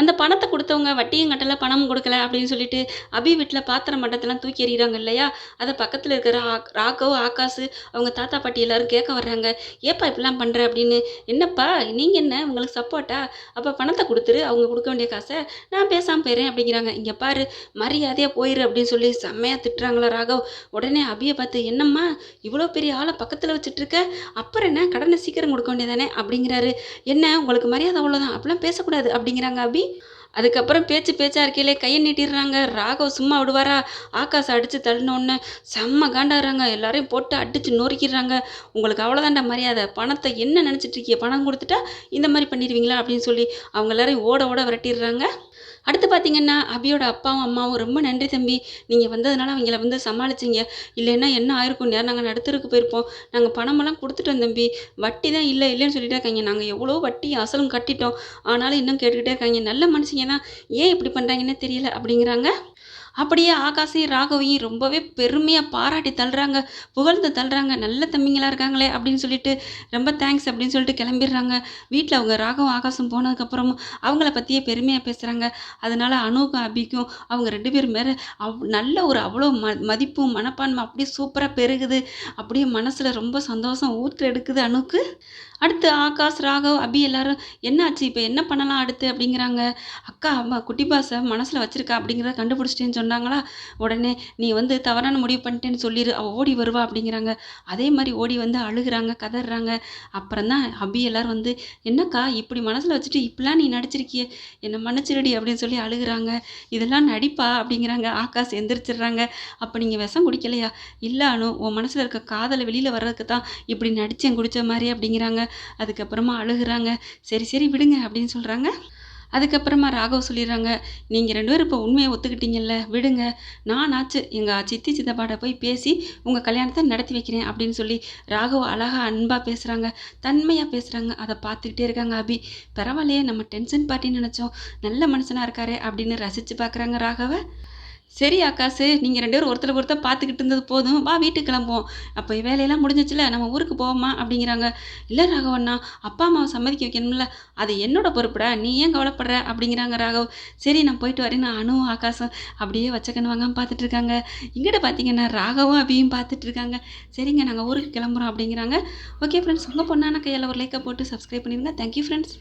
அந்த பணத்தை கொடுத்தவங்க வட்டியும் கட்டலை பணமும் கொடுக்கல அப்படின்னு சொல்லிட்டு அபி வீட்டில் பாத்திரம் மட்டத்தெல்லாம் தூக்கி எறிகிறாங்க இல்லையா? அதை பக்கத்தில் இருக்கிற ஆ ராகவ் ஆகாசு அவங்க தாத்தா பாட்டி எல்லாரும் கேட்க வர்றாங்க. ஏப்பா இப்படிலாம் பண்ணுற அப்படின்னு. என்னப்பா நீங்கள் என்ன? உங்களுக்கு சப்போர்ட்டா அப்போ பணத்தை கொடுத்துரு அவங்க கொடுக்க வேண்டிய காசை நான் பேசாமல் போயிடுறேன் அப்படிங்கிறாங்க. இங்கே பாரு மரியாதையாக போயிரு அப்படின்னு சொல்லி செம்மையாக திட்டுறாங்களா ராகவ். உடனே அபியை பார்த்து என்னம்மா இவ்வளோ பெரிய ஆளை பக்கத்தில் வச்சுட்ருக்க அப்புறம் என்ன? கடனை சீக்கிரம் கொடுக்க வேண்டியதானே? அப்படிங்கிறாரு. என்ன உங்களுக்கு மரியாதை அவ்வளோதான் அப்படிலாம் பேசக்கூடாது அப்படிங்கிறாங்க அபி. அதுக்கப்புறம் பேச்சு பேச்சா இருக்கையிலே கையை நீட்டிடுறாங்க. ராகவ் சும்மா விடுவாரா? ஆகாசம் அடித்து தள்ளினோடனே செம்ம காண்டாடுறாங்க. எல்லாரையும் போட்டு அடித்து நொறுக்கிடுறாங்க. உங்களுக்கு அவ்வளோதான்டா மரியாதை. பணத்தை என்ன நினச்சிட்டு இருக்கீங்க? பணம் கொடுத்துட்டா இந்த மாதிரி பண்ணிடுவீங்களா? அப்படின்னு சொல்லி அவங்க எல்லாரையும் ஓட ஓட விரட்டிடுறாங்க. அடுத்து பார்த்தீங்கன்னா அபியோட அப்பாவும் அம்மாவும் ரொம்ப நன்றி தம்பி. நீங்கள் வந்ததுனால அவங்கள வந்து சமாளிச்சிங்க. இல்லைன்னா என்ன ஆயிருக்கும்? நேரம் நாங்கள் நடுத்தருக்கு போயிருப்போம். நாங்கள் பணமெல்லாம் கொடுத்துட்டோம் தம்பி. வட்டி தான் இல்லை இல்லைன்னு சொல்லிட்டே இருக்காங்க. நாங்கள் எவ்வளோ வட்டி அசலும் கட்டிட்டோம். ஆனாலும் இன்னும் கேட்டுக்கிட்டே இருக்காங்க. நல்ல மனுஷங்க தான். ஏன் இப்படி பண்ணுறாங்கன்னே தெரியல. அப்படிங்கிறாங்க? அப்படியே ஆகாஷையும் ராகவையும் ரொம்பவே பெருமையாக பாராட்டி தள்ளுறாங்க. புகழ்ந்து தள்ளுறாங்க. நல்ல தம்பிங்களா இருக்காங்களே அப்படின்னு சொல்லிட்டு ரொம்ப தேங்க்ஸ் அப்படின்னு சொல்லிட்டு கிளம்பிடுறாங்க. வீட்டில் அவங்க ராகவும் ஆகாசம் போனதுக்கப்புறமும் அவங்கள பற்றியே பெருமையாக பேசுகிறாங்க அதனால அணுக்கும் அபிக்கும் அவங்க ரெண்டு பேரும் மேலே அவ் நல்ல ஒரு அவ்வளோ ம மதிப்பும் மனப்பான்மை அப்படியே சூப்பராக பெருகுது. அப்படியே மனசில் ரொம்ப சந்தோஷம் ஊற்று எடுக்குது அணுக்கு அடுத்து ஆகாஷ் ராகவ் அபி எல்லாரும் என்னாச்சு? இப்போ என்ன பண்ணலாம் அடுத்து அப்படிங்கிறாங்க. அக்கா அம்மா குட்டி பாசை மனசில் வச்சுருக்கா அப்படிங்கிறத கண்டுபிடிச்சிட்டேன்னு சொன்னாங்களா? உடனே நீ வந்து தவறான முடிவு பண்ணிட்டேன்னு சொல்லிடு அவள் ஓடி வருவா அப்படிங்கிறாங்க. அதே மாதிரி ஓடி வந்து அழுகுறாங்க கதறாங்க. அப்புறம் தான் அபி எல்லாரும் வந்து என்னக்கா இப்படி மனசில் வச்சுட்டு இப்படிலாம் நீ நடிச்சிருக்கியே? என்னை மன்னிச்சிருடி அப்படின்னு சொல்லி அழுகிறாங்க. இதெல்லாம் நடிப்பா? அப்படிங்கிறாங்க. ஆகாஷ் எந்திரிச்சிடுறாங்க. அப்போ நீங்கள் விஷம் குடிக்கலையா? இல்லை அனு. உன் மனசில் இருக்க காதலை வெளியில் வர்றதுக்கு தான் இப்படி நடித்தேன் குடித்த மாதிரி அப்படிங்கிறாங்க. அதுக்கப்புறமா அழுகிறாங்க. சரி சரி விடுங்க அப்படின்னு சொல்கிறாங்க அதுக்கப்புறமா ராகவ் சொல்லிடுறாங்க நீங்கள் ரெண்டு பேரும் இப்போ உண்மையை ஒத்துக்கிட்டீங்கல்ல விடுங்க. நான் ஆச்சு எங்கள் சித்தி சித்தப்பாட்ட போய் பேசி உங்கள் கல்யாணத்தை நடத்தி வைக்கிறேன் அப்படின்னு சொல்லி ராகவ் அழகாக அன்பாக பேசுகிறாங்க தன்மையாக பேசுகிறாங்க அதை பார்த்துக்கிட்டே இருக்காங்க அபி. பரவாயில்லையே நம்ம டென்ஷன் பார்ட்டின்னு நினச்சோம். நல்ல மனுஷனாக இருக்காரு அப்படின்னு ரசித்து பார்க்குறாங்க ராகவை. சரி ஆகாசு நீங்கள் ரெண்டு பேரும் ஒருத்தர் ஒருத்தர் பார்த்துக்கிட்டு இருந்தது போதும். வா வீட்டுக்கு கிளம்புவோம். அப்போ வேலையெல்லாம் முடிஞ்சிச்சுல நம்ம ஊருக்கு போவோமா? அப்படிங்கிறாங்க. இல்லை ராகவண்ணா அப்பா அம்மாவை சம்மதிக்க வைக்கணும்ல. அது என்னோட பொறுப்புடா நீ ஏன் கவலைப்படுற? அப்படிங்கிறாங்க ராகவ். சரி நான் போயிட்டு வரேன். நான் அணுவும் ஆகாசம் அப்படியே வச்சக்கன்னு வாங்காமல் பார்த்துட்டு இருக்காங்க இங்கிட்ட பார்த்தீங்கன்னா ராகவும் அபியும் பார்த்துட்டு இருக்காங்க சரிங்க நாங்கள் ஊருக்கு கிளம்புறோம் அப்படிங்கிறாங்க. ஓகே ஃப்ரெண்ட்ஸ் உங்கள் பொண்ணான கையில் ஒரு லைக்கை போட்டு சப்ஸ்கிரைப் பண்ணிடுங்க. Thank you friends